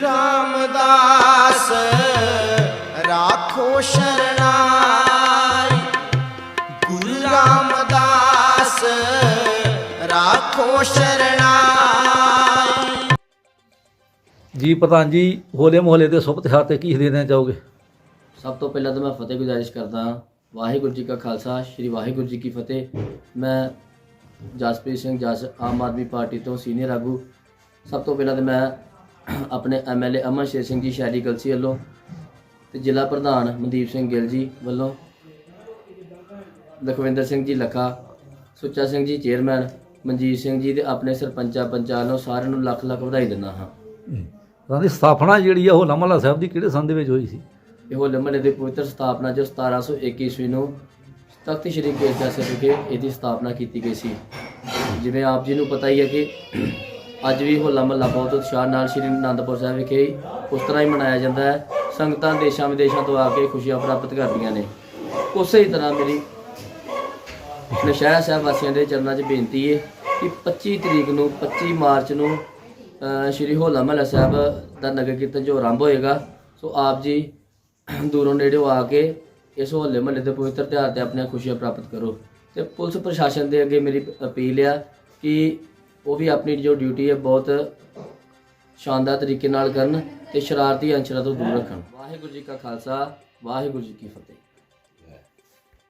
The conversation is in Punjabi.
ਰਾਮਦਾਸ ਰਾਖੋ ਸ਼ਰਨਾਈ। ਗੁਰੂ ਰਾਮਦਾਸ ਰਾਖੋ ਸ਼ਰਨਾਈ। ਜੀ ਪ੍ਰਧਾਨ ਜੀ ਹੋਲੇ ਮਹੱਲੇ ਦੇ ਸ਼ੁਭ ਤਿਉਹਾਰ ਤੇ ਕੀ ਦੇਣਾ ਚਾਹੋਗੇ? ਸਭ ਤੋਂ ਪਹਿਲਾਂ ਤਾਂ ਮੈਂ ਫਤਿਹ ਗੁਜ਼ਾਰਿਸ਼ ਕਰਦਾ ਹਾਂ। ਵਾਹਿਗੁਰੂ ਜੀ ਕਾ ਖਾਲਸਾ ਸ੍ਰੀ ਵਾਹਿਗੁਰੂ ਜੀ ਕੀ ਫਤਿਹ। ਮੈਂ ਜਸਪ੍ਰੀਤ ਸਿੰਘ ਜਸ ਆਮ ਆਦਮੀ ਪਾਰਟੀ ਤੋਂ ਸੀਨੀਅਰ ਆਗੂ। ਸਭ ਤੋਂ ਪਹਿਲਾਂ ਤਾਂ ਮੈਂ ਆਪਣੇ ਐਮਐਲਏ ਅਮਨ ਸ਼ੇਰ ਸਿੰਘ ਜੀ ਸ਼ਹਿਰੀ ਗਲਸੀ ਵੱਲੋਂ ਤੇ ਜ਼ਿਲ੍ਹਾ ਪ੍ਰਧਾਨ ਮਨਦੀਪ ਸਿੰਘ ਗਿੱਲ ਜੀ ਵੱਲੋਂ ਲਖਵਿੰਦਰ ਸਿੰਘ ਜੀ ਲੱਖਾ ਸੁੱਚਾ ਸਿੰਘ ਜੀ ਚੇਅਰਮੈਨ ਮਨਜੀਤ ਸਿੰਘ ਜੀ ਤੇ ਆਪਣੇ ਸਰਪੰਚਾਂ ਪੰਚਾਂ ਨੂੰ ਸਾਰਿਆਂ ਨੂੰ ਲੱਖ ਲੱਖ ਵਧਾਈ ਦਿੰਦਾ ਹਾਂ। ਪ੍ਰਧਾਨ ਦੀ ਸਥਾਪਨਾ ਜਿਹੜੀ ਆ ਹੋਲਾ ਮਹੱਲਾ ਸਾਹਿਬ ਦੀ ਕਿਹੜੇ ਸੰਨ ਦੇ ਵਿੱਚ ਹੋਈ ਸੀ? ਇਹ ਹੋਲੇ ਮਹੱਲੇ ਦੀ ਪਵਿੱਤਰ ਸਥਾਪਨਾ ਜੋ 1721 ਈਸਵੀ ਨੂੰ ਤਖਤ ਸ੍ਰੀ ਕੇਸਗੜ੍ਹ ਸਾਹਿਬ ਵਿਖੇ ਇਹਦੀ ਸਥਾਪਨਾ ਕੀਤੀ ਗਈ ਸੀ। ਜਿਵੇਂ ਆਪ ਜੀ ਨੂੰ ਪਤਾ ਹੀ ਹੈ ਕਿ ਅੱਜ ਵੀ ਹੋਲਾ ਮਹੱਲਾ ਬਹੁਤ ਉਤਸ਼ਾਹ ਨਾਲ ਸ੍ਰੀ ਅਨੰਦਪੁਰ ਸਾਹਿਬ ਵਿਖੇ ਉਸ ਤਰ੍ਹਾਂ ਹੀ ਮਨਾਇਆ ਜਾਂਦਾ ਹੈ। ਸੰਗਤਾਂ ਦੇਸ਼ਾਂ ਵਿਦੇਸ਼ਾਂ ਤੋਂ ਆ ਕੇ ਖੁਸ਼ੀਆਂ ਪ੍ਰਾਪਤ ਕਰਦੀਆਂ ਨੇ। ਉਸੇ ਹੀ ਤਰ੍ਹਾਂ ਮੇਰੀ ਨਸ਼ਹਿਰਾ ਸਾਹਿਬ ਵਾਸੀਆਂ ਦੇ ਚਰਨਾਂ 'ਚ ਬੇਨਤੀ ਹੈ ਕਿ 25 ਤਰੀਕ ਨੂੰ 25 ਮਾਰਚ ਨੂੰ ਸ਼੍ਰੀ ਹੋਲਾ ਮਹੱਲਾ ਸਾਹਿਬ ਦਾ ਨਗਰ ਕੀਰਤਨ ਜੋ ਆਰੰਭ ਹੋਏਗਾ। ਸੋ ਆਪ ਜੀ ਦੂਰੋਂ ਨੇੜਿਓਂ ਆ ਕੇ ਇਸ ਹੋਲੇ ਮਹੱਲੇ ਦੇ ਪਵਿੱਤਰ ਤਿਉਹਾਰ ਤੇ ਆਪਣੀਆਂ ਖੁਸ਼ੀਆਂ ਪ੍ਰਾਪਤ ਕਰੋ। ਤੇ ਪੁਲਿਸ ਪ੍ਰਸ਼ਾਸਨ ਦੇ ਅੱਗੇ ਮੇਰੀ ਅਪੀਲ ਆ ਕਿ ਉਹ ਵੀ ਆਪਣੀ ਜੋ ਡਿਊਟੀ ਹੈ ਬਹੁਤ ਸ਼ਾਨਦਾਰ ਤਰੀਕੇ ਨਾਲ ਕਰਨ ਤੇ ਸ਼ਰਾਰਤੀ ਅੰਸ਼ਰਾਂ ਤੋਂ ਦੂਰ ਰੱਖਣ। ਵਾਹਿਗੁਰੂ ਜੀ ਕਾ ਖਾਲਸਾ, ਵਾਹਿਗੁਰੂ ਜੀ ਕੀ ਫਤਿਹ।